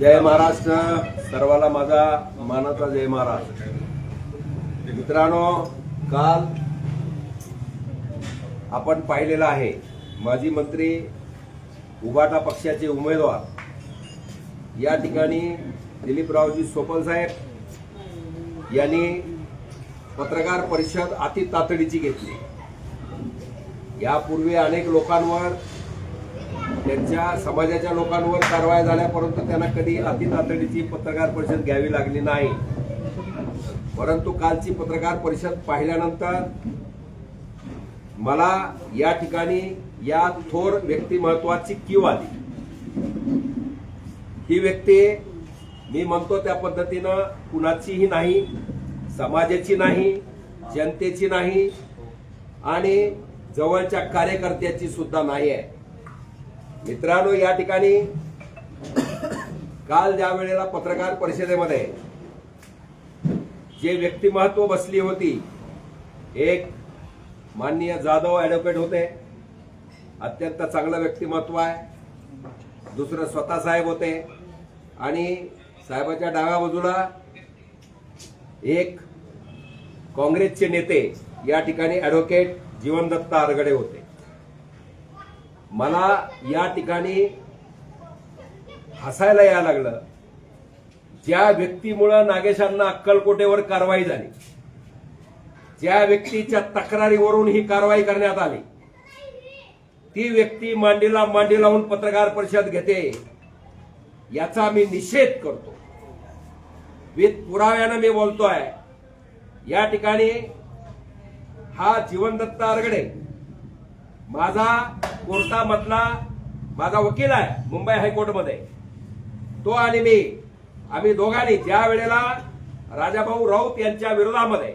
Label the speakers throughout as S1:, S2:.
S1: जय महाराष्ट्र. सर्वाला माझा मानाचा जय महाराष्ट्र मित्रांनो काल आपण पाहिलेलं आहे माजी मंत्री उभाटा पक्षाचे उमेदवार. या ठिकाणी दिलीपरावजी सोपल साहेब यांनी पत्रकार परिषद अति तातडीची घेतली. यापूर्वी अनेक लोकांवर त्यांच्या समाजाच्या लोकांवर कारवाई झाल्या परंतु त्यांना कधी अति तातडीची पत्रकार परिषद घ्यावी लागली नाही. परंतु कालची पत्रकार परिषद पाहिल्यानंतर मला या ठिकाणी या थोर व्यक्तिमत्वाची कीव आली. ही व्यक्ती मी म्हणतो त्या पद्धतीनं कुणाचीही नाही समाजाची नाही जनतेची नाही आणि जवळच्या कार्यकर्त्याची सुद्धा नाही आहे. मित्रांनो या ठिकाणी काल ज्या वेळेला पत्रकार परिषदेमध्ये जे व्यक्तिमत्व बसली होती एक माननीय जाधव ॲडव्होकेट होते अत्यंत चांगलं व्यक्तिमत्व आहे. दुसरं स्वतः साहेब होते. आणि साहेबाच्या डाव्या बाजूला एक काँग्रेसचे नेते या ठिकाणी ॲडव्होकेट जीवनदत्त आरगडे होते. मला या ठिकाणी हसायला यायला लागलं. ज्या व्यक्तीमुळं नागेशांना अक्कलकोटेवर कारवाई झाली ज्या व्यक्तीच्या तक्रारीवरून ही कारवाई करण्यात आली ती व्यक्ती मांडीला मांडी लावून पत्रकार परिषद घेते याचा मी निषेध करतो. विथ पुराव्यानं मी बोलतोय या ठिकाणी हा जीवनदत्त आरगडे माझा कोर्टामधला माझा वकील आहे मुंबई हायकोर्टमध्ये. तो आणि मी आम्ही दोघांनी ज्या वेळेला राजाभाऊ राऊत यांच्या विरोधामध्ये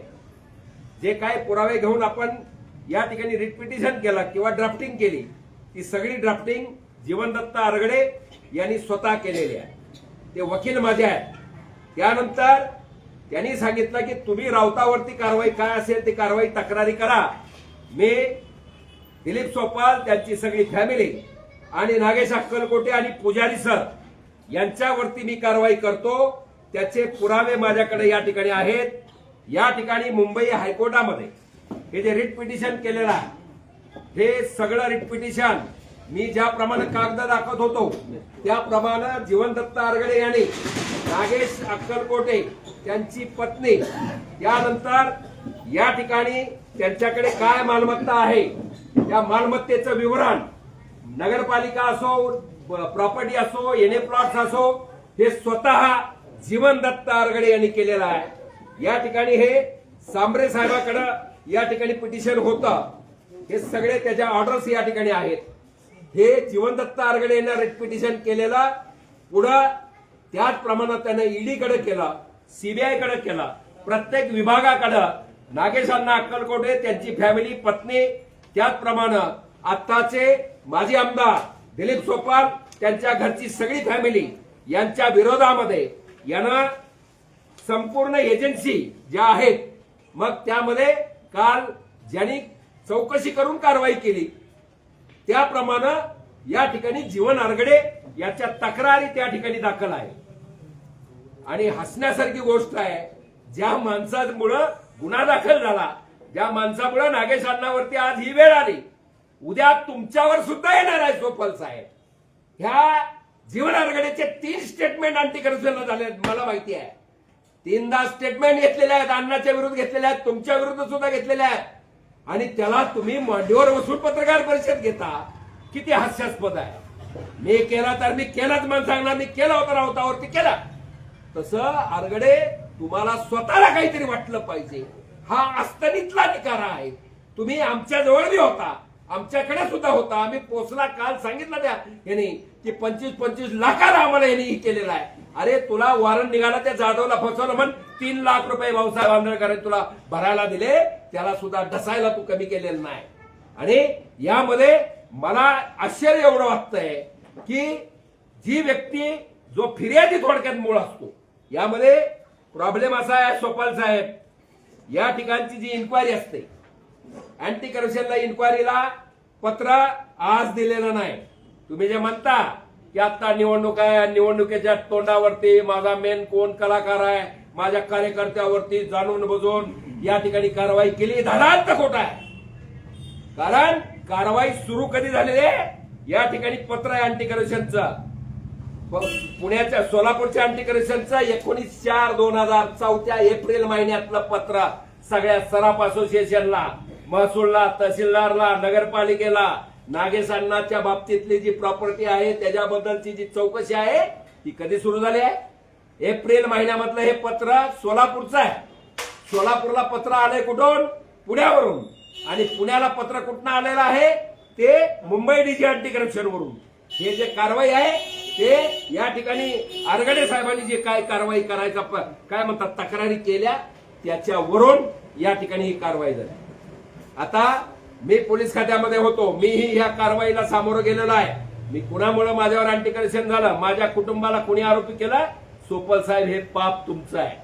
S1: जे काही पुरावे घेऊन आपण या ठिकाणी रिट पिटिशन केलं किंवा ड्राफ्टिंग केली ती सगळी ड्राफ्टिंग जीवनदत्त आरगडे यांनी स्वतः केलेली आहे. ते वकील माझे आहेत. त्यानंतर त्यांनी सांगितलं की तुम्ही राऊतावरती कारवाई काय असेल ती कारवाई तक्रारी करा. मी दिलीप सोपाल त्यांची सगळी फॅमिली आणि नागेश अक्कलकोटे आणि पुजारी सर यांच्यावरती मी कारवाई करतो. त्याचे पुरावे माझ्याकडे या ठिकाणी आहेत. या ठिकाणी मुंबई हायकोर्टामध्ये हे जे रिट पिटिशन केलेलं आहे हे सगळं रिट पिटिशन मी ज्याप्रमाणे कागद दाखवत होतो त्याप्रमाणे जीवनदत्त आरगडे यांनी नागेश अक्कलकोटे त्यांची पत्नी त्यानंतर या ठिकाणी त्यांच्याकडे काय मालमत्ता आहे त्या मालमत्तेचं विवरण नगरपालिका असो प्रॉपर्टी असो एन ए प्लॉट असो हे स्वतः जीवन दत्त आरगडे यांनी केलेलं आहे. या ठिकाणी हे सांबरे साहेबाकडं या ठिकाणी पिटिशन होतं. हे सगळे त्याच्या ऑर्डर्स या ठिकाणी आहेत. हे जीवनदत्त आरगडे यांना रिट पिटिशन केलेलं पुढं त्याच प्रमाणात त्यानं ईडीकडे केलं सीबीआयकडे केलं प्रत्येक विभागाकडं नागेशांना अक्कलकोटे त्यांची फॅमिली पत्नी त्याचप्रमाणे आत्ताचे माजी आमदार दिलीप सोपाल त्यांच्या घरची सगळी फॅमिली यांच्या विरोधामध्ये यांना संपूर्ण एजन्सी ज्या आहेत मग त्यामध्ये काल ज्यांनी चौकशी करून कारवाई केली त्याप्रमाणे या ठिकाणी जीवन आरगडे याच्या तक्रारी त्या ठिकाणी दाखल आहे. आणि हसण्यासारखी गोष्ट आहे ज्या माणसामुळं गुन्हा दाखल झाला. ज्या माणसामुळं नागेश अण्णावरती आज ही वेळ आली. उद्या तुमच्यावर सुद्धा येणार आहे सोपल साहेब. ह्या जीवन आरगडेचे तीन स्टेटमेंट अँटी करप्शनला झाले मला माहिती आहे. तीनदा स्टेटमेंट घेतलेल्या आहेत अण्णाच्या विरुद्ध घेतलेल्या आहेत तुमच्या विरुद्ध सुद्धा घेतलेल्या आहेत. आणि त्याला तुम्ही मांडीवर बसून पत्रकार परिषद घेता किती हास्यास्पद आहे. मी केला तर मी केलाच मला सांगणार मी केला होता राऊतावरती केला. तसं आरगडे तुम्हाला स्वतःला काहीतरी वाटलं पाहिजे. हा अस्तनीतला निकारा आहे. तुम्ही आमच्या जवळ बी होता. आमच्याकडे सुद्धा होता. आम्ही पोचला काल सांगितलं त्या यांनी की पंचवीस पंचवीस लाखाला आम्हाला यांनी केलेला आहे. अरे तुला वॉरंट निघाला त्या जाधवला फसवलं म्हण तीन लाख रुपये भाऊसाहेब आंबेडकरांनी तुला भरायला दिले. त्याला सुद्धा डसायला तू कमी केलेलं नाही. आणि यामध्ये मला आश्चर्य एवढं वाटतंय की जी व्यक्ती जो फिर्यादी थोडक्यात मूळ असतो यामध्ये प्रॉब्लेम असा आहे सोपाल साहेब या ठिकाणची जी इन्क्वायरी असते अँटी करप्शनला इन्क्वायरीला पत्र आज दिलेलं नाही. तुम्ही जे म्हणता की आता निवडणूक आहे निवडणुकीच्या तोंडावरती माझा मेन कोण कलाकार आहे माझ्या कार्यकर्त्यावरती जाणून बुजून या ठिकाणी कारवाई केली धाडांत खोटा आहे. कारण कारवाई सुरू कधी झालेली आहे? या ठिकाणी पत्र आहे अँटी करप्शनचं पुण्याच्या सोलापूरच्या अँटी करप्शनचं एकोणीस चार दोन हजार चौथ्या एप्रिल महिन्यातलं पत्र सगळ्या सराफ असोसिएशनला महसूलला तहसीलदारला नगरपालिकेला नागेश अण्णाच्या बाबतीतली जी प्रॉपर्टी आहे त्याच्याबद्दलची जी चौकशी आहे ती कधी सुरू झाली आहे? एप्रिल महिन्यामधलं हे पत्र सोलापूरचं आहे. सोलापूरला पत्र आलंय कुठून? पुण्यावरून. आणि पुण्याला पत्र कुठनं आलेलं आहे? ते मुंबई डीजी अँटी करप्शन वरून हे जे कारवाई आहे ते या ठिकाणी आरगडे साहेबांनी जे काय कारवाई करायचा काय म्हणतात तक्रारी केल्या त्याच्यावरून या ठिकाणी ही कारवाई झाली. आता मी पोलीस खात्यामध्ये होतो. मीही या कारवाईला सामोरं गेलेलो आहे. मी कुणामुळे माझ्यावर अँटीकरेक्शन झालं? माझ्या कुटुंबाला कुणी आरोपी केला? सोपल साहेब हे पाप तुमचं आहे.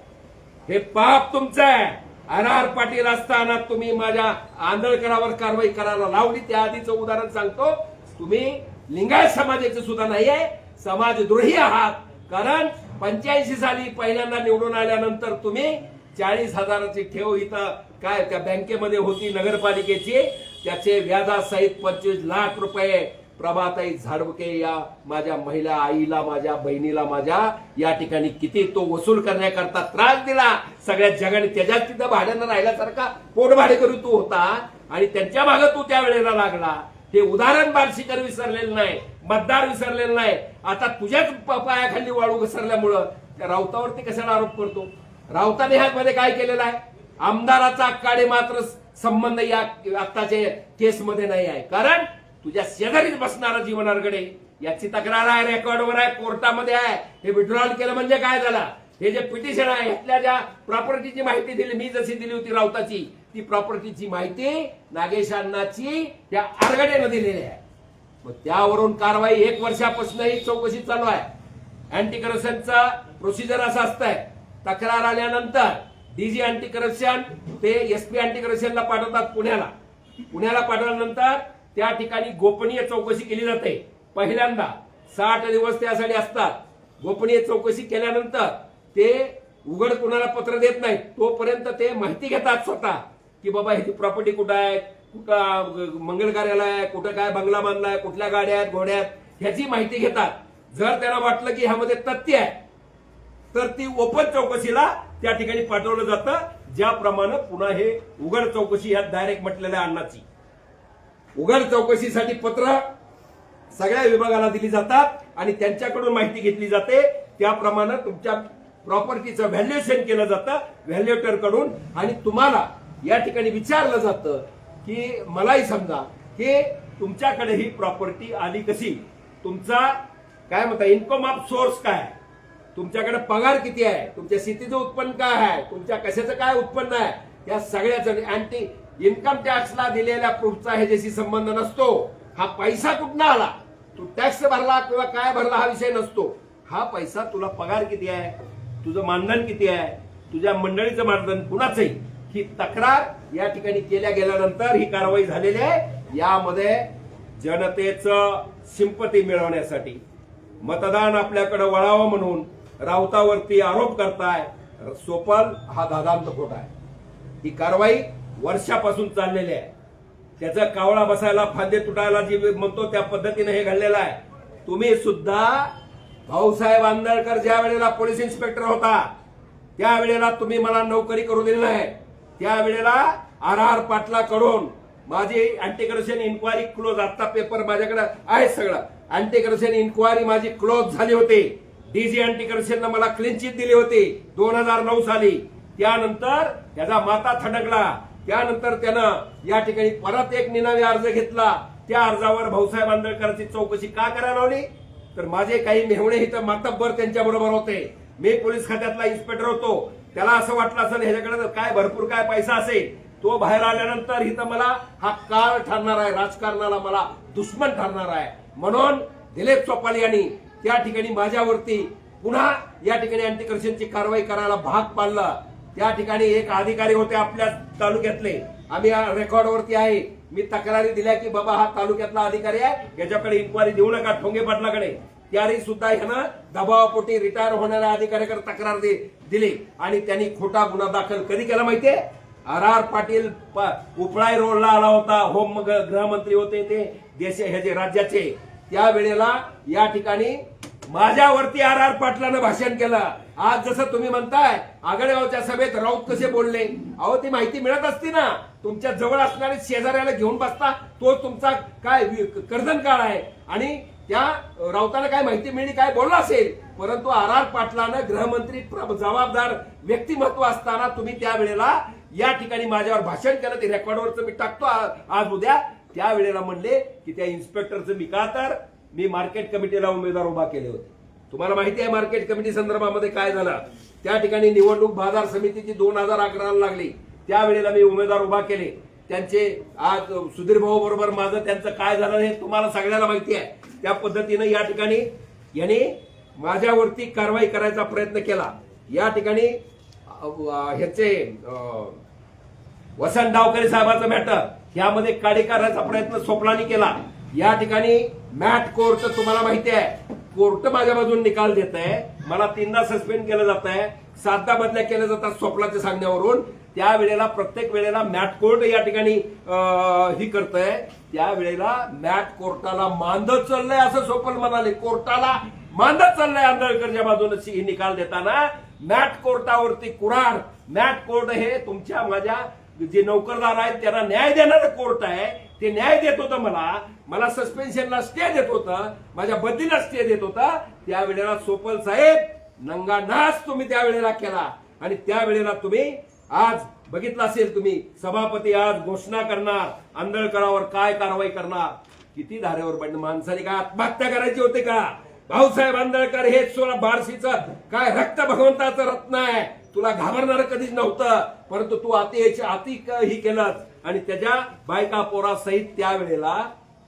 S1: हे पाप तुमचं आहे. आर आर पाटील असताना तुम्ही माझ्या आंधळकरावर कारवाई करायला लावली. त्या आधीचं उदाहरण सांगतो. तुम्ही लिंगायत समाजाचे सुद्धा नाहीये समाजद्रोही आहात. कारण पंच्याऐंशी साली पहिल्यांदा निवडून आल्यानंतर तुम्ही चाळीस हजाराची ठेव इथं काय त्या बँकेमध्ये होती नगरपालिकेची? त्याचे व्याजासहित पंचवीस लाख रुपये प्रभाताई झाडवके या माझ्या महिला आईला माझ्या बहिणीला माझ्या या ठिकाणी किती तो वसूल करण्याकरता त्रास दिला. सगळ्या जगाने त्याच्यात तिथं भाड्यानं राहिल्यासारखा पोटभाडे करू तू होता आणि त्यांच्या मागे तू त्या वेळेला लागला. हे उदाहरण बार्शीकर विसरलेलं नाही. मतदार विसरलेला नाही. आता तुझ्याच प- पायाखाली वाळू घसरल्यामुळं त्या राऊतावरती कशाला आरोप करतो? राऊताने ह्यामध्ये काय केलेलं आहे? आमदाराचा काडे मात्र संबंध या आत्ताच्या केसमध्ये नाही आहे. कारण तुझ्या शेजारीच बसणारा जीवन अरगडे याची तक्रार आहे रेकॉर्डवर आहे कोर्टामध्ये आहे. हे विड्रॉल केलं म्हणजे काय झालं? हे जे पिटिशन आहे यातल्या ज्या प्रॉपर्टीची माहिती दिली मी जशी दिली होती राऊताची ती प्रॉपर्टीची माहिती नागेश अण्णाची त्या आरगडेनं दिलेली आहे. मग त्यावरून कारवाई एक वर्षापासून ही चौकशी चालू आहे. अँटी करप्शनचा प्रोसिजर असं असतंय. तक्रार आल्यानंतर डीजी अँटी करप्शन ते एसपी अँटी करप्शनला पाठवतात पुण्याला. पुण्याला पाठवल्यानंतर त्या ठिकाणी गोपनीय चौकशी केली जाते. पहिल्यांदा साठ दिवस त्यासाठी असतात. गोपनीय चौकशी केल्यानंतर ते उघड कुणाला पत्र देत नाहीत. तोपर्यंत ते माहिती घेतात स्वतः की बाबा ह्याची प्रॉपर्टी कुठं आहे? कुठं मंगल कार्यालय आहे कुठं काय बंगला बांधलाय कुठल्या गाड्या आहेत घोड्या आहेत ह्याची माहिती घेतात. जर त्यांना वाटलं की ह्यामध्ये तथ्य आहे तर ती ओपन चौकशीला त्या ठिकाणी पाठवलं जातं. ज्याप्रमाणे पुन्हा हे उघड चौकशी ह्यात डायरेक्ट म्हटलेलं आहे अण्णाची उघड चौकशीसाठी पत्र सगळ्या विभागाला दिली जातात आणि त्यांच्याकडून माहिती घेतली जाते. त्याप्रमाणे तुमच्या प्रॉपर्टीचं व्हॅल्युएशन केलं जातं व्हॅल्युएटरकडून आणि तुम्हाला या ठिकाणी विचारलं जातं की मलाही समजा की तुमच्याकडे ही प्रॉपर्टी आली कशी? तुमचा काय म्हणता इन्कम ऑफ सोर्स काय? तुमच्याकडे पगार किती आहे? तुमच्या शेतीचं उत्पन्न काय आहे? तुमच्या कशाचं काय उत्पन्न आहे? या सगळ्याचं अँटी इन्कम टॅक्सला दिलेल्या प्रूफचा ह्याच्याशी संबंध नसतो. हा पैसा कुठनं आला? तू टॅक्स भरला किंवा काय भरला हा विषय नसतो. हा पैसा तुला पगार किती आहे? तुझं मानधन किती आहे? तुझ्या मंडळीचं मानधन कुणाचंही? ही तक्रार या ठिकाणी केल्या गेल्यानंतर ही कारवाई झालेली आहे. यामध्ये जनतेचं सिंपती मिळवण्यासाठी मतदान आपल्याकडे वळावं म्हणून राऊतावरती आरोप करताय. सोपल हा दादांत खोटा आहे. ही कारवाई वर्षापासून चाललेली आहे. त्याचा कावळा बसायला फांदे तुटायला जी म्हणतो त्या पद्धतीने हे घडलेलं आहे. तुम्ही सुद्धा भाऊसाहेब आंदळकर ज्या वेळेला पोलीस इन्स्पेक्टर होता त्यावेळेला तुम्ही मला नोकरी करू दिली नाही. त्यावेळेला आर आर पाटलाकडून माझी अँटी करप्शन इन्क्वायरी क्लोज आता पेपर माझ्याकडे आहे सगळं. अँटी करप्शन इन्क्वायरी माझी क्लोज झाली होती. डीजी अँटी करप्शन मला क्लीन चिट दिली होती. दोन हजार नऊ साली. त्यानंतर त्याचा माता थडकला. त्यानंतर त्यानं या ठिकाणी परत एक निनावी अर्ज घेतला. त्या अर्जावर भाऊसाहेब आंबेडकरांची चौकशी का करायला लावली? तर माझे काही मेहणे इथं मातब्बर त्यांच्याबरोबर होते. मी पोलीस खात्यातला इन्स्पेक्टर होतो. त्याला असं वाटलं असेल ह्याच्याकडे काय भरपूर काय पैसा असेल तो बाहेर आल्यानंतर इथं मला हा काळ ठरणार आहे राजकारणाला मला दुश्मन ठरणार आहे. म्हणून दिलीप चोपाल यांनी त्या ठिकाणी माझ्यावरती पुन्हा या ठिकाणी अँटी करप्शनची कारवाई करायला भाग पाडलं. त्या ठिकाणी एक अधिकारी होते आपल्या तालुक्यातले. आम्ही या रेकॉर्डवरती आहे. मी तक्रारी दिल्या की बाबा हा तालुक्यातला अधिकारी आहे. याच्याकडे इन्क्वायरी देऊ नका ठोंगे पाटलाकडे. त्यावेळी सुद्धा ह्यानं दबावापोटी रिटायर होणाऱ्या अधिकाऱ्याकडे तक्रार दिली. आणि त्यांनी खोटा गुन्हा दाखल कधी केला माहितीये? आर आर पाटील प- उपळाई रोडला आला होता. होम गृहमंत्री होते ते. देश ह्याचे राज्याचे. त्यावेळेला या ठिकाणी माझ्यावरती आर आर पाटलानं भाषण केलं. आज जसं तुम्ही म्हणताय आगळेगावच्या सभेत राऊत कसे बोलले? अहो ती माहिती मिळत असती ना. तुमच्या जवळ असणारे शेजाऱ्याला घेऊन बसता. तो तुमचा काय कर्जन काळ आहे. आणि त्या राऊताला काय माहिती मिळली काय बोलला असेल? परंतु आर आर पाटलानं गृहमंत्री प्र- जबाबदार व्यक्तिमत्व असताना तुम्ही त्यावेळेला या ठिकाणी माझ्यावर भाषण केलं ते रेकॉर्डवरचं मी टाकतो आज उद्या. त्यावेळेला म्हणले की त्या इन्स्पेक्टरचं मी का तर मी मार्केट कमिटीला उमेदवार उभा केले होते. तुम्हाला माहिती आहे मार्केट कमिटी संदर्भामध्ये काय झालं? त्या ठिकाणी निवडणूक बाजार समितीची दोन हजार अकराला लागली. त्यावेळेला मी उमेदवार उभा केले. त्यांचे आज सुधीर भाऊ बरोबर माझं त्यांचं काय झालं हे तुम्हाला सगळ्याला माहिती आहे. त्या पद्धतीनं या ठिकाणी यांनी माझ्यावरती कारवाई करायचा प्रयत्न केला. या ठिकाणी ह्याचे वसंत डावकरे साहेबांचं मॅटर यामध्ये काडी करायचा प्रयत्न स्वप्नाने केला. या ठिकाणी मॅट कोर्ट तुम्हाला माहिती आहे कोर्ट माझ्या बाजून निकाल देत आहे मला तीनदा सस्पेंड केलं जात आहे सातदा बदल्या केल्या जातात स्वप्नाच्या सांगण्यावरून. त्यावेळेला प्रत्येक वेळेला मॅट कोर्ट या ठिकाणी अं, ही करतंय. त्यावेळेला मॅट कोर्टाला मांदत चाललंय असं सोपल म्हणाले. कोर्टाला मांदत चाललंय आंधळकरच्या बाजूने ही निकाल देताना. मॅट कोर्टावरती कुराड मॅट कोर्ट हे तुमच्या माझ्या जे नोकरदार आहेत त्यांना न्याय देणारं कोर्ट आहे. ते न्याय देत होतं मला. मला सस्पेन्शनला स्टे देत होतं. माझ्या बदलीला स्टे देत होता. त्यावेळेला सोपल साहेब नंगानाच तुम्ही त्यावेळेला केला. आणि त्यावेळेला तुम्ही आज बघितलं असेल तुम्ही सभापती आज घोषणा करणार आंधळकरावर काय कारवाई करणार? किती धारेवर पडणं माणसाने काय आत्महत्या करायची होती का? भाऊसाहेब आंधळकर हे सोळा बारशीचं काय रक्त भगवंताचं रत्न आहे. तुला घाबरणार कधीच नव्हतं परंतु तू अति अति क- ही केलं आणि त्याच्या बायका पोरा सहित त्यावेळेला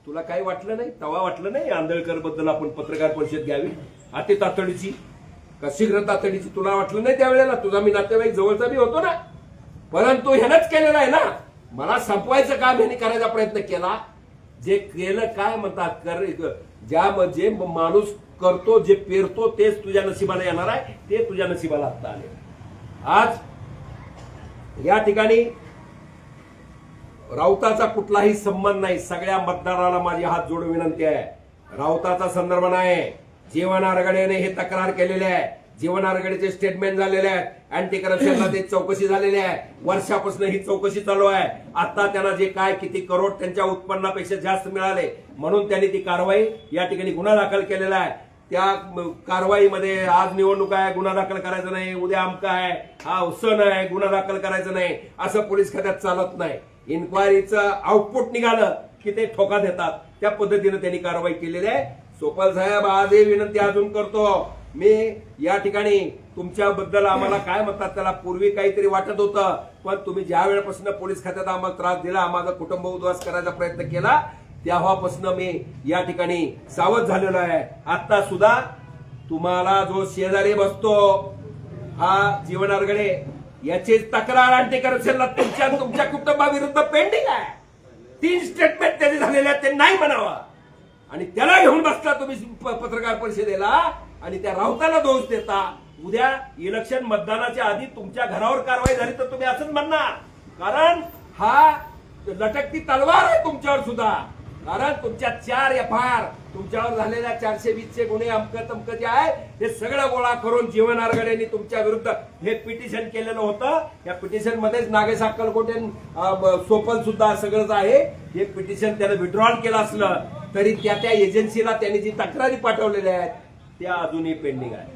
S1: तुला काही वाटलं नाही? तवा वाटलं नाही आंधळकरबद्दल आपण पत्रकार परिषद घ्यावी? अति तातडीची का शीघ्र तातडीची तुला वाटलं नाही त्यावेळेला? तुझा मी नातेवाईक जवळचा बी होतो ना. परंतु ह्यानंच केलेलं आहे ना. मला संपवायचं काम ह्याने करायचा प्रयत्न केला. जे केलं काय म्हणतात कर ज्या जे माणूस करतो जे पेरतो तेच तुझ्या नशिबाला येणार आहे ते तुझ्या नशिबाला आता आले. आज या ठिकाणी राऊताचा कुठलाही संबंध नाही. सगळ्या मतदाराला माझी हात जोडून विनंती आहे. राऊताचा संदर्भ नाही. जीवन आरगडेने हे तक्रार केलेले आहे. जीवन आरगडेचे स्टेटमेंट झालेले आहेत. अँटी करप्शनला ते चौकशी झालेली आहे. वर्षापासून ही चौकशी चालू आहे. आता त्यांना जे काय किती करोड त्यांच्या उत्पन्नापेक्षा जास्त मिळाले म्हणून त्यांनी ती कारवाई या ठिकाणी गुन्हा दाखल केलेला आहे. त्या कारवाईमध्ये आज निवडणूक आहे गुन्हा दाखल करायचा नाही उद्या आमका आहे हा सण आहे गुन्हा दाखल करायचा नाही असं पोलीस खात्यात चालत नाही. इन्क्वायरीचं आउटपुट निघालं की ते ठोका देतात. त्या पद्धतीनं त्यांनी कारवाई केलेली आहे. सोपल साहेब आजही विनंती अजून करतो. मी या ठिकाणी तुमच्याबद्दल आम्हाला काय म्हणतात त्याला पूर्वी काहीतरी वाटत होतं पण तुम्ही ज्या वेळेपासून पोलीस खात्यात आम्हाला त्रास दिला माझा कुटुंब उद्वास करायचा प्रयत्न केला तेव्हापासून मी या ठिकाणी सावध झालेलो आहे. आता सुद्धा तुम्हाला जो शेजारी बसतो हा जीवन आरगडे याची तक्रार अँटी करप्शनला तुमच्या तुमच्या कुटुंबाविरुद्ध पेंडिंग आहे. तीन स्टेटमेंट त्याचे झालेले आहेत ते नाही म्हणावा. आणि त्याला घेऊन बसता तुम्ही पत्रकार परिषदेला. आणि त्या राऊताला दोष देता उद्या इलेक्शन मतदानाच्या आधी तुमच्या घरावर कारवाई झाली तर तुम्ही असंच म्हणणार. कारण हा लटकती तलवार आहे तुमच्यावर सुद्धा. कारण तुमच्या चार एफ आर तुमच्यावर झालेल्या चारशे वीसचे गुन्हे अमक तमक जे आहे. हे सगळं गोळा करून जीवन आरगडेंनी तुमच्या विरुद्ध हे पिटिशन केलेलं होतं. या पिटिशन मध्येच नागेश अक्कलकोटे सोपन सोपल सुद्धा सगळंच आहे. हे पिटिशन त्यानं विड्रॉल केलं असलं तरी त्या त्या एजन्सीला त्यांनी जी तक्रारी पाठवलेल्या आहेत त्या अजूनही पेंडिंग आहे.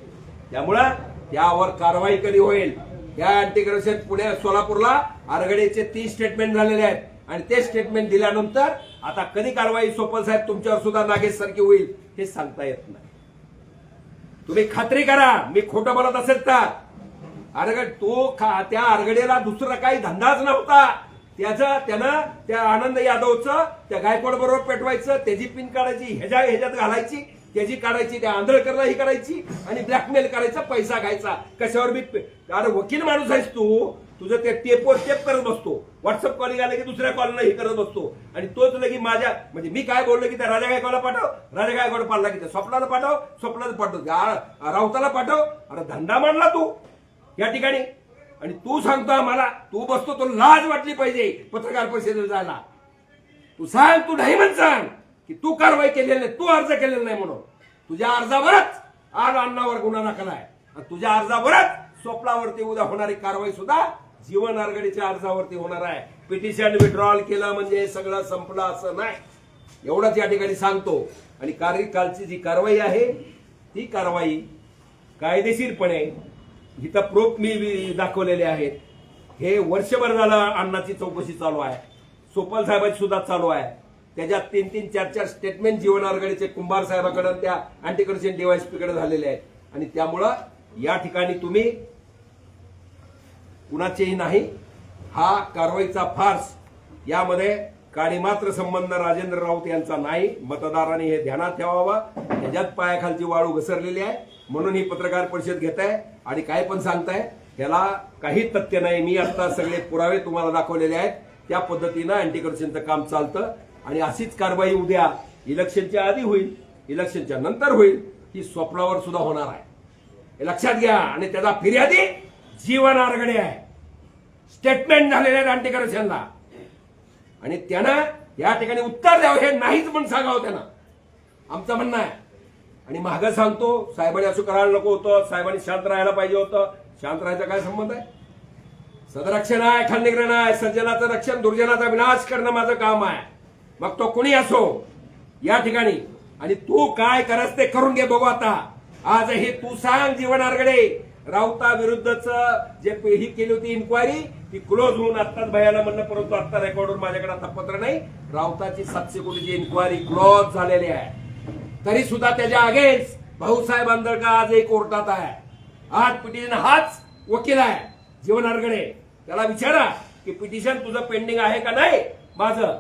S1: त्यामुळं त्यावर कारवाई कधी होईल या अँटी करप्शन पुणे सोलापूरला आरगडेचे तीन स्टेटमेंट झालेले आहेत. आणि ते स्टेटमेंट दिल्यानंतर आता कधी कारवाई सोपल साहेब तुमच्यावर सुद्धा नागेश सारखी होईल हे सांगता येत नाही. तुम्ही खात्री करा मी खोटं बोलत असेल तर. आरगड तो खा त्या आरगडेला दुसरा काही धंदाच नव्हता. त्याचं त्यानं त्या आनंद यादवचं त्या गायकवाड बरोबर पेटवायचं त्याची पिन काढायची ह्याच्या ह्याच्यात घालायची. त्याची काढायची त्या आंधळकरला ही करायची आणि ब्लॅकमेल करायचा पैसा घ्यायचा. कशावर बी अरे वकील माणूस आहेस तू. तुझं ते टेपवर टेप करत बसतो. व्हॉट्सअप कॉलिंग आलं की दुसऱ्या कॉलला हे करत बसतो. आणि तोच लगी माझ्या म्हणजे मी काय बोललो की त्या राजा गायकवाडला पाठव. राजा गायकवाड पाडला की त्या स्वप्नाला पाठव. स्वप्नाला पाठव. आ- राऊताला पाठव. अरे धंदा मांडला तू. या ठिकाणी. आणि तू सांगतो आम्हाला तू बसतो तो लाज वाटली पाहिजे पत्रकार परिषदेला जायला. तू सांग तू नाही म्हण सांग की तू कारवाई केलेली नाही तू अर्ज केलेला नाही म्हणून. तुझ्या अर्जावरच आज अण्णावर गुन्हा दाखल आहे. आणि तुझ्या अर्जावरच स्वप्नावरती उद्या होणारी कारवाई सुद्धा जीवन आरगडीच्या अर्जावरती होणार आहे. पिटिशन विड्रॉल केलं म्हणजे हे सगळं संपलं असं नाही. एवढंच या ठिकाणी सांगतो. आणि कार्यकालची जी कारवाई आहे ती कारवाई कायदेशीरपणे इथं प्रूफ मी दाखवलेले आहेत. हे वर्षभर झालं अण्णाची चौकशी चालू आहे. सोपल साहेबांची सुद्धा चालू आहे. त्याच्यात तीन तीन चार चार स्टेटमेंट जीवन आरगडीचे कुंभार साहेबाकडे त्या अँटी करप्शन डीवायसपीकडे झालेले आहेत. आणि त्यामुळं या ठिकाणी तुम्ही कुणाचेही नाही. हा कारवाईचा फार्स यामध्ये काळी मात्र संबंध राजेंद्र राऊत यांचा नाही. मतदारांनी हे ध्यानात ठेवावा. त्याच्यात पायाखालची वाळू घसरलेली आहे. म्हणून ही पत्रकार परिषद घेत आहे आणि काय पण सांगताय ह्याला काही तथ्य नाही. मी आता सगळे पुरावे तुम्हाला दाखवलेले आहेत. त्या पद्धतीनं अँटी करप्शनचं काम चालतं. आणि अशीच कारवाई उद्या इलेक्शनच्या आधी होईल इलेक्शनच्या नंतर होईल ही स्वप्नावर सुद्धा होणार आहे. हे लक्षात घ्या आणि त्याचा फिर्यादी जीवन आरगडे आहे. स्टेटमेंट झालेले आहेत अँटी करप्शनला आणि त्यानं या ठिकाणी उत्तर द्यावं हे नाहीच म्हणून सांगावं त्यांना. आमचं म्हणणं आहे. आणि मागं सांगतो साहेबांनी असं करायला नको होतं साहेबांनी शांत राहायला पाहिजे होतं. शांत राहायचा काय संबंध आहे? सदरक्षण आहे खंडग्रहण आहे सज्जनाचं रक्षण दुर्जनाचा विनाश करणं माझं काम आहे. मग तो कुणी असो? या ठिकाणी. आणि तू काय करस ते करून घे बघू आता. आज हे तू सांग जीवन आरगडे. राऊता विरुद्धच जे ही केली होती इन्क्वायरी ती क्लोज होऊन आत्ताच भयाला म्हणलं परंतु आता रेकॉर्डवर माझ्याकडे आता पत्र नाही. राऊताची सातशे कोटीची इन्क्वायरी क्लोज झालेली आहे. तरी सुद्धा त्याच्या अगेन्स्ट भाऊसाहेब आंदळकर आजही कोर्टात आहे. आज पिटिशन हाच वकील आहे. जीवन आरगडे. त्याला विचारा की पिटिशन तुझं पेंडिंग आहे का नाही? माझं.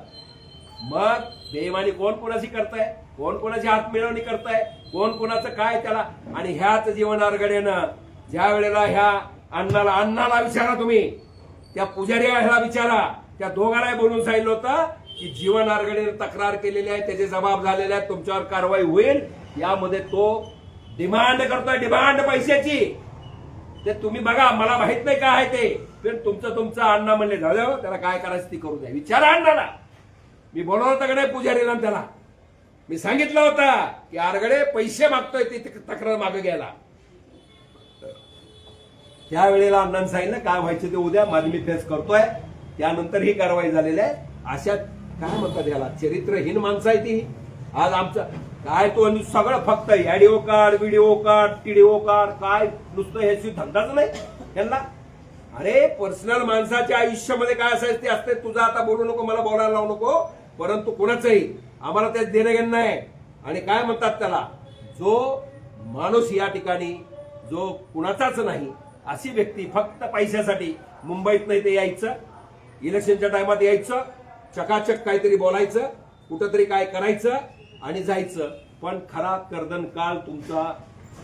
S1: मग बेईमानी कोण कोणाशी करताय? कोण कोणाची हात मिळवणी करताय? कोण कोणाचं काय त्याला? आणि ह्याच जीवन आरगडेनं ज्या वेळेला ह्या अण्णाला अण्णाला विचारा तुम्ही. त्या पुजारी ह्याला विचारा. त्या दोघांनाही बोलून सांगितलं होतं की जीवन आरगडेने तक्रार केलेली आहे त्याचे जबाब झालेले आहेत तुमच्यावर कारवाई होईल. यामध्ये तो डिमांड करतोय डिमांड पैशाची. ते तुम्ही बघा मला माहीत नाही काय आहे ते. पण तुमचं तुमचं अण्णा म्हणले झालं हो, त्याला काय करायचं ती करू द्या विचारा अण्णाला मी बोलवलं होतं का नाही पुजारीला त्याला? मी सांगितलं होता की आरगडे पैसे मागतोय ती तक्रार मागे घ्यायला. त्यावेळेला अण्णांनी सांगितलं काय व्हायचं ते उद्या माझी मी फेस करतोय. त्यानंतर ही कारवाई झालेली आहे. अशा काय म्हणतात याला? चरित्रहीन माणसं आहे ती. आज आमचं काय तो सगळं फक्त audio card video card TDO card काय नुसतं ह्याची धंदाच नाही. यांना अरे पर्सनल माणसाच्या आयुष्यामध्ये काय असायचं ते असते तुझं आता बोलू नको मला बोलायला लावू नको. परंतु कोणाचंही? आम्हाला त्याच देणं घेणं नाही. आणि काय म्हणतात त्याला? जो माणूस या ठिकाणी जो कुणाचाच नाही अशी व्यक्ती फक्त पैशासाठी मुंबईत नाही ते यायचं. इलेक्शनच्या टायमात यायचं. चकाचक काहीतरी बोलायचं. कुठंतरी काय करायचं आणि जायचं. पण खरा कर्दन काल तुमचा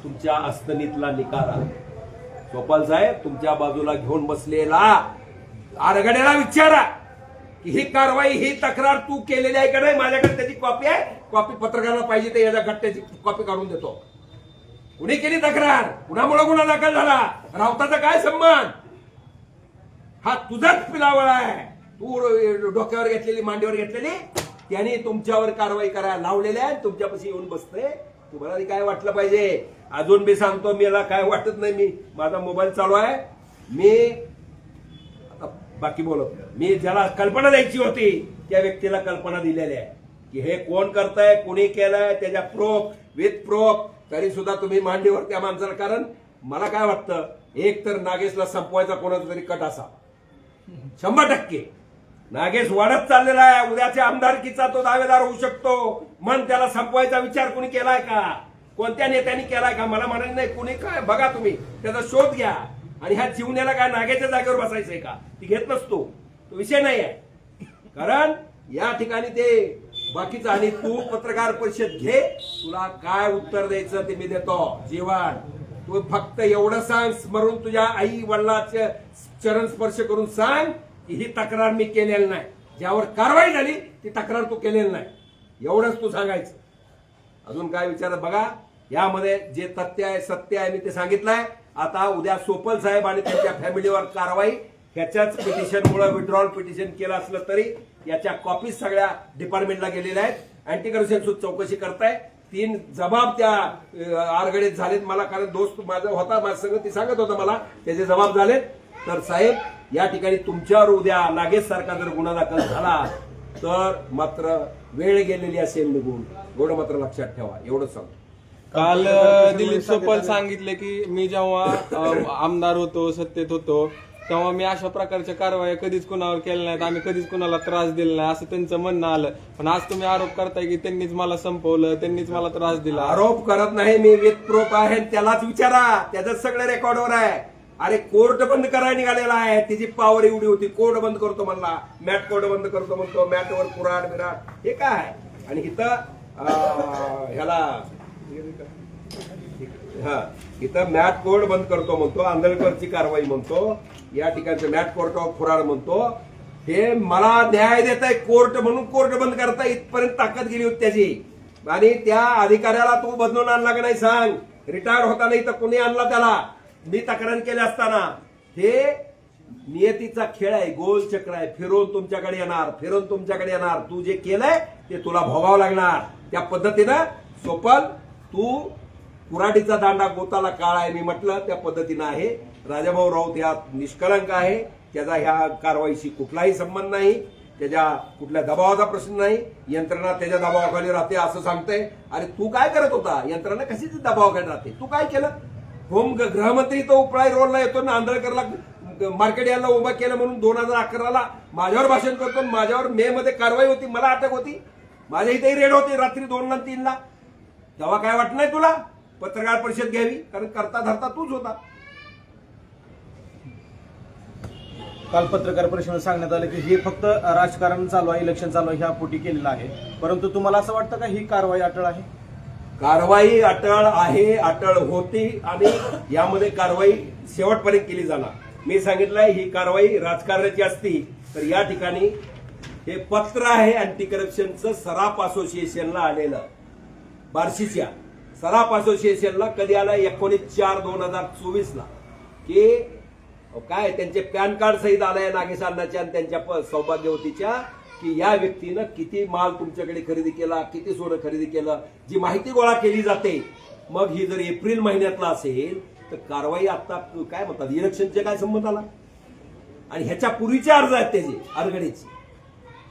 S1: तुमच्या अस्तनीतला निकाला. गोपाल साहेब तुमच्या बाजूला घेऊन बसलेला. आरगड्याला विचारा. की ही कारवाई ही तक्रार तू केलेली आहे का नाही माझ्याकडे त्याची कॉपी आहे. कॉपी पत्रकाराला पाहिजे ते याच्या गट्ट्याची कॉपी काढून देतो. कुणी केली तक्रार? कुणामुळे गुन्हा दाखल झाला? राऊताचा काय सन्मान हा तुझाच पिलावळ आहे. तू डोक्यावर घेतलेली मांडीवर घेतलेली त्याने तुमच्यावर कारवाई करायला लावलेली आहे तुमच्यापाशी येऊन बसते तुम्हाला काय वाटलं पाहिजे? अजून मी सांगतो मला काय वाटत नाही मी माझा मोबाईल चालू आहे. मी बाकी बोलत मी ज्याला कल्पना द्यायची होती त्या व्यक्तीला कल्पना दिलेली आहे. की हे कोण करताय कोणी केलंय त्याच्या प्रोप विथ प्रोप तरी सुद्धा तुम्ही मांडीवर त्या माणसाला कारण मला काय वाटतं एक तर नागेशला संपवायचा कोणाचा तरी कट असा. शंभर टक्के. नागेश वाढत चाललेला आहे उद्याच्या आमदारकीचा तो दावेदार होऊ शकतो. मन त्याला संपवायचा विचार कुणी केलाय का? कोणत्या नेत्यांनी केलाय का? मला म्हणायचं नाही कुणी काय? बघा तुम्ही त्याचा शोध घ्या. आणि ह्या जीवनाला काय नागेच्या जागेवर बसायचंय का? ती घेत नसतो. तो विषय नाही आहे कारण या ठिकाणी ते बाकीचं आणि तू पत्रकार परिषद घे तुला काय उत्तर द्यायचं ते मी देतो. जेवण. तू फक्त एवढं सांग स्मरून तुझ्या आई वडिलाचे चरण स्पर्श करून सांग की ही तक्रार मी केलेली नाही. ज्यावर कारवाई झाली ती तक्रार तू केलेली नाही. एवढंच तू सांगायचं. अजून काय विचारत बघा? यामध्ये जे तथ्य आहे सत्य आहे मी ते सांगितलंय. आता उद्या सोपल साहेब आणि त्यांच्या फॅमिलीवर कारवाई ह्याच्याच पिटिशनमुळे विड्रॉल पिटिशन केलं असलं तरी याच्या कॉपीज सगळ्या डिपार्टमेंटला गेलेल्या आहेत. अँटी करप्शन सुद्धा चौकशी करताय. तीन जबाब त्या आरगडीत झालेत. मला कारण दोस्त माझा होता माझ्या संग ती सांगत होता मला त्याचे जबाब झालेत. तर साहेब या ठिकाणी तुमच्यावर उद्या नागेश सारखा जर गुन्हा दाखल झाला तर मात्र वेळ गेलेली असेल निघून. एवढं मात्र लक्षात ठेवा. एवढंच सांगतो.
S2: काल दिलीप सोपल सांगितले की मी जेव्हा अ, आमदार होतो सत्तेत होतो तेव्हा मी अशा प्रकारच्या कारवाया कधीच कुणावर केल्या नाहीत. आम्ही कधीच कुणाला त्रास दिला नाही असं त्यांचं म्हणणं आलं. पण आज तुम्ही आरोप करताय की त्यांनीच मला संपवलं त्यांनीच मला त्रास दिला.
S1: आरोप करत नाही मी विथ प्रूफ आहे त्यालाच विचारा. त्याचं सगळं रेकॉर्डवर आहे. अरे कोर्ट बंद करायला निघालेला आहे. तिची पावर एवढी होती कोर्ट बंद करतो म्हणला. मॅट कोर्ट बंद करतो म्हणतो मॅटवर कुराड बिराड हे काय आणि इथं अं, ह्याला हा. इथं मॅट कोर्ट बंद करतो म्हणतो आंधळकरची कारवाई म्हणतो या ठिकाणचं मॅट कोर्ट ऑफ फुराड म्हणतो. हे मला न्याय देत आहे कोर्ट म्हणून कोर्ट बंद करता इथपर्यंत ताकद गेली होती त्याची. आणि त्या अधिकाऱ्याला तू बदलून आणला का नाही सांग. रिटायर होताना इथं कुणी आणला त्याला? मी तक्रार केली असताना. हे नियतीचा खेळ आहे गोल चक्र आहे. फिरून तुमच्याकडे येणार फिरून तुमच्याकडे येणार. तू जे केलंय ते तुला भोगावं लागणार. त्या पद्धतीनं सोपल तू कुराडीचा दांडा गोताला काळ आहे मी म्हटलं त्या पद्धतीनं आहे. राजाभाऊ राऊत या निष्कलंक आहे. त्याचा ह्या कारवाईशी कुठलाही संबंध नाही. त्याच्या कुठल्या दबावाचा प्रश्न नाही. यंत्रणा त्याच्या दबावाखाली राहते असं सांगते अरे तू काय करत होता? यंत्रणा कशी दबावाखाली राहते? तू काय केलं? होम ग- गृहमंत्री तो उपळाई रोडला येतो ना आंधळकरला मार्केट याला उभा केलं म्हणून दोन हजार अकराला माझ्यावर भाषण करतो आणि माझ्यावर मे मध्ये कारवाई होती मला अटक होती. माझ्या इथेही रेड होती रात्री दोनला तीनला तेव्हा काय वाटत नाही तुला? पत्रकार परिषद घ्यावी कारण करता धरता तूच होता.
S3: काल पत्रकार परिषदेत सांगण्यात आलं की हे फक्त राजकारण चालू आहे इलेक्शन चालू आहे ह्या पोटी केलेलं आहे. परंतु तुम्हाला असं वाटतं का ही कारवाई अटळ आहे?
S1: कारवाई अटळ आहे अटळ होती आणि यामध्ये कारवाई शेवटपर्यंत केली जाणार. मी सांगितलंय ही कारवाई राजकारणाची असती तर या ठिकाणी हे पत्र आहे अँटी करप्शनचं सराफ असोसिएशनला आलेलं. बार्शीच्या सराफ असोसिएशनला कधी आला? एकोणीस चार दोन हजार चोवीसला. की काय त्यांचे पॅन कार्ड सहित आलंय नागेश अण्णाच्या आणि त्यांच्या प- सौभाग्यवतीच्या की या व्यक्तीनं किती माल तुमच्याकडे खरेदी केला किती सोनं खरेदी केलं जी माहिती गोळा केली जाते. मग ही जर एप्रिल महिन्यातला असेल तर कारवाई आता काय म्हणतात इलेक्शनचे काय संबंध आला? आणि ह्याच्या पूर्वीचे अर्ज आहेत त्याचे आरगडेचे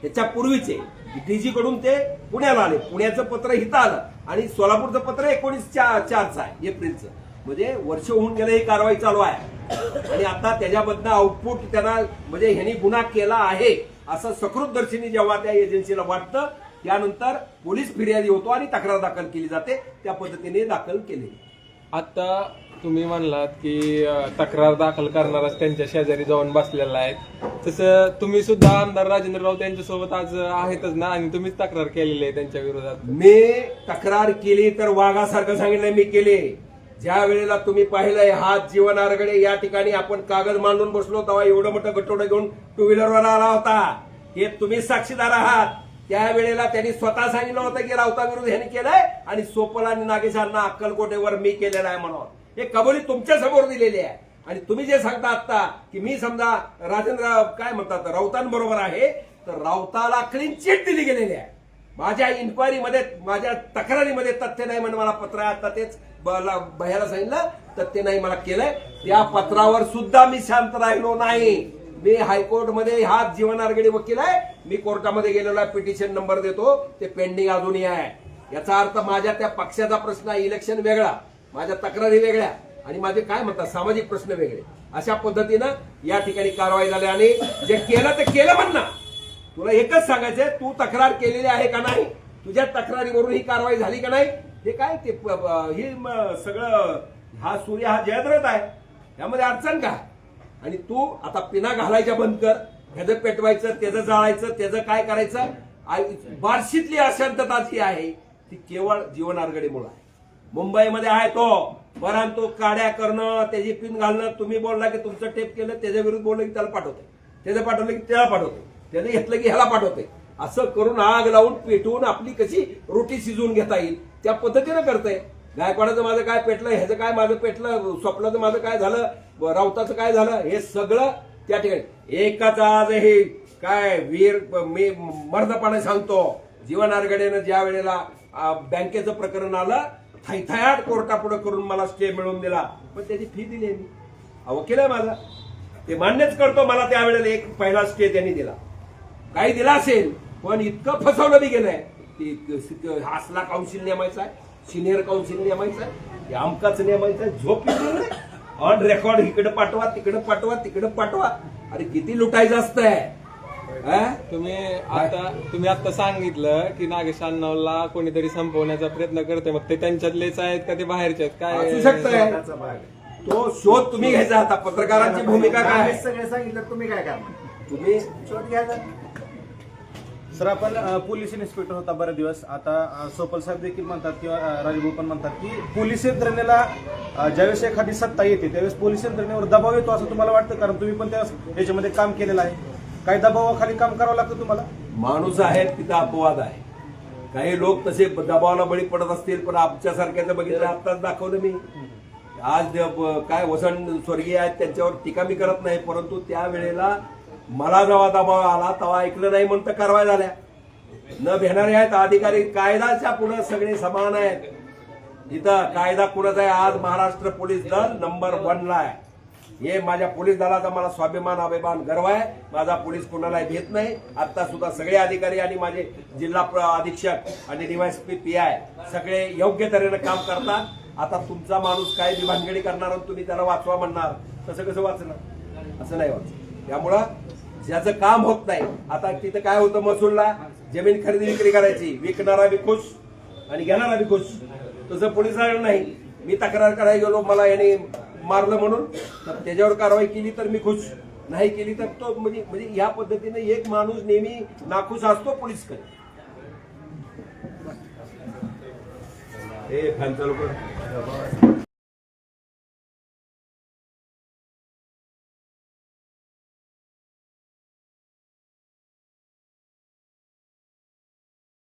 S1: ह्याच्या पूर्वीचे डीजी कडून ते पुण्याला आले. पुण्याचं पत्र इथं आलं. आणि सोलापूरचं पत्र एकोणीस चारचं आहे एप्रिलचं. म्हणजे वर्ष होऊन गेलं ही कारवाई चालू आहे. आणि आता त्याच्यामधनं आउटपुट त्यांना म्हणजे ह्यांनी गुन्हा केला आहे असं सकृतदर्शनी जेव्हा त्या एजन्सीला वाटतं त्यानंतर पोलीस फिर्यादी होतो आणि तक्रार दाखल केली जाते. त्या पद्धतीने दाखल केली
S2: आता तुम्ही म्हणलात की तक्रार दाखल करणारच त्यांच्या शेजारी जाऊन बसलेला आहे तसं तुम्ही सुद्धा आमदार राजेंद्र राऊत यांच्यासोबत आज आहेतच ना? आणि तुम्हीच तक्रार केलेली आहे त्यांच्या विरोधात.
S1: मी तक्रार केली तर वाघासारखं सांगितलं मी केले. ज्या वेळेला तुम्ही पाहिलंय हात जीवन आरगडे या ठिकाणी आपण कागद मांडून बसलो तेव्हा एवढं मोठं गटोडं घेऊन टू व्हीलरवर आला होता. हे तुम्ही साक्षीदार आहात. त्यावेळेला त्यांनी स्वतः सांगितलं होतं की राऊता विरुद्ध ह्यांनी केलंय आणि सोपल आणि नागेशांना अक्कलकोटेवर मी केलेला आहे म्हणून. हे कबुली तुमच्यासमोर दिलेली आहे. आणि तुम्ही जे सांगता आता की मी समजा राजेंद्र काय म्हणतात राऊतांबरोबर आहे तर राऊताला क्लीन चिट दिली गेलेली आहे. माझ्या इन्क्वायरीमध्ये माझ्या तक्रारीमध्ये तथ्य नाही म्हणून मला पत्र आहे आता तेच भयाला सांगितलं तथ्य नाही मला केलंय. त्या पत्रावर सुद्धा मी शांत राहिलो नाही. मी हायकोर्टमध्ये हा जीवन आरगडी वकील आहे. मी कोर्टामध्ये गेलेलो आहे पिटिशन नंबर देतो. ते पेंडिंग अजूनही आहे. याचा अर्थ माझ्या त्या पक्षाचा प्रश्न आहे इलेक्शन वेगळा. माझ्या तक्रारी वेगळ्या आणि माझे काय म्हणतात सामाजिक प्रश्न वेगळे. अशा पद्धतीनं या ठिकाणी कारवाई झाली आणि जे केलं ते केलं म्हण ना. तुला एकच सांगायचंय तू तक्रार केलेली आहे का नाही? तुझ्या तक्रारीवरून ही कारवाई झाली का नाही? हे काय ते ही हे सगळं हा सूर्य हा जयद्रथ आहे. त्यामध्ये अडचण का? आणि तू आता पिना घालायच्या बंद कर. ह्याचं पेटवायचं त्याचं जाळायचं त्याचं काय करायचं? आ- बार्शीतली अशांतता जी आहे ती केवळ जीवनारगडीमुळे आहे. मुंबईमध्ये आहे तो. परंतु काड्या करणं त्याची पिन घालणं तुम्ही बोलला की तुमचं टेप केलं त्याच्या विरुद्ध बोललं की त्याला पाठवते. त्याचं पाठवलं की त्याला पाठवते. त्याने घेतलं की ह्याला पाठवते. असं करून आग लावून पेटवून आपली कशी रोटी शिजवून घेता येईल त्या पद्धतीनं करतंय. गायकवाडाचं माझं काय पेटलं ह्याचं काय माझं पेटलं स्वप्नाचं माझं काय झालं राऊताचं काय झालं हे सगळं त्या ठिकाणी. एकाच आज हे काय वीर मी मर्दपणे सांगतो जीवन आरगडेनं ज्या वेळेला बँकेचं प्रकरण आलं थैथयाट कोर्टापुढे करून मला स्टे मिळवून दिला. पण त्याची फी दिली मी हा वकील आहे माझा. ते मान्यच करतो मला त्यावेळेला एक पहिला स्टे त्यांनी दिला. काही दिला असेल पण इतकं फसवलं बी गेलंय. की हासला काउन्सिल नेमायचा आहे सिनियर काउन्सिल नेमायचा आहे आमकाच अमकाच आहे झोप ऑन रेकॉर्ड इकडे पाठवा तिकडे पाठवा तिकडे पाठवा. अरे किती लुटायचं असतंय
S2: तुम्ही आता तुम्ही आता सांगितलं की नागेश अण्णावला कोणीतरी संपवण्याचा प्रयत्न करते मग ते त्यांच्यातलेच आहेत का ते बाहेरचे आहेत?
S1: असू
S2: काय
S1: शकतंय.
S4: त्याचा भाग आहे.
S1: तो शोध तुम्ही घ्यायचा आता. पत्रकारांची भूमिका काय?
S4: आम्हीच
S1: आहे?
S4: सगळे सांगितलं तुम्ही काय करणार?
S1: तुम्ही
S4: शोध घ्यायचा.
S3: सर आपण अ, पोलीस इन्स्पेक्टर होता बरेच दिवस. आता अ, सोपल साहेब देखील म्हणतात किंवा अ, राजभाऊ पण म्हणतात की पोलीस यंत्रणेला अ, ज्यावेळेस एखादी सत्ता येते त्यावेळेस पोलीस यंत्रणेवर दबाव येतो असं तुम्हाला वाटतं? कारण तुम्ही पण त्या याच्यामध्ये काम केलेलं आहे. काही दबावाखाली काम करावं लागतं तुम्हाला?
S1: माणूस आहेत तिथं अपवाद आहे. काही लोक तसे दबावाला बळी पडत असतील पण आमच्यासारख्याचं बघितलं आत्ताच दाखवलं मी. आज काय वसण स्वर्गीय आहेत त्यांच्यावर टीका मी करत नाही परंतु त्यावेळेला मला जेव्हा दबाव आला तेव्हा ऐकलं नाही म्हणून कारवाई झाल्या. न भेणारे आहेत अधिकारी कायदाच्या पुढे सगळे समान आहेत. इथं कायदा कुणाचा आहे आज महाराष्ट्र पोलीस दल नंबर वनला आहे. हे माझ्या पोलीस दलाचा मला स्वाभिमान अभिमान गर्व आहे. माझा पोलीस कुणालाही भेट नाही. आता सुद्धा सगळे अधिकारी आणि माझे जिल्हा प्र- अधीक्षक आणि डीवायसपी पी आय सगळे योग्य तऱ्हेनं काम करतात. आता तुमचा माणूस काय विभानगडी करणार तुम्ही त्याला वाचवा म्हणणार तसं कसं वाचणार? असं नाही वाचत. त्यामुळं ज्याचं काम होत नाही आता तिथं काय होतं महसूलला? जमीन खरेदी विक्री करायची. विकणारा बी खुश आणि घेणारा बी खुश. तसं पोलिसांना नाही. मी तक्रार करायला गेलो मला याने मारलं म्हणून तर त्याच्यावर कारवाई केली तर मी खुश. नाही केली तर तो म्हणजे म्हणजे या पद्धतीने एक माणूस नेहमी नाखुश असतो पोलीसकडे. हे फॅन चालू कर.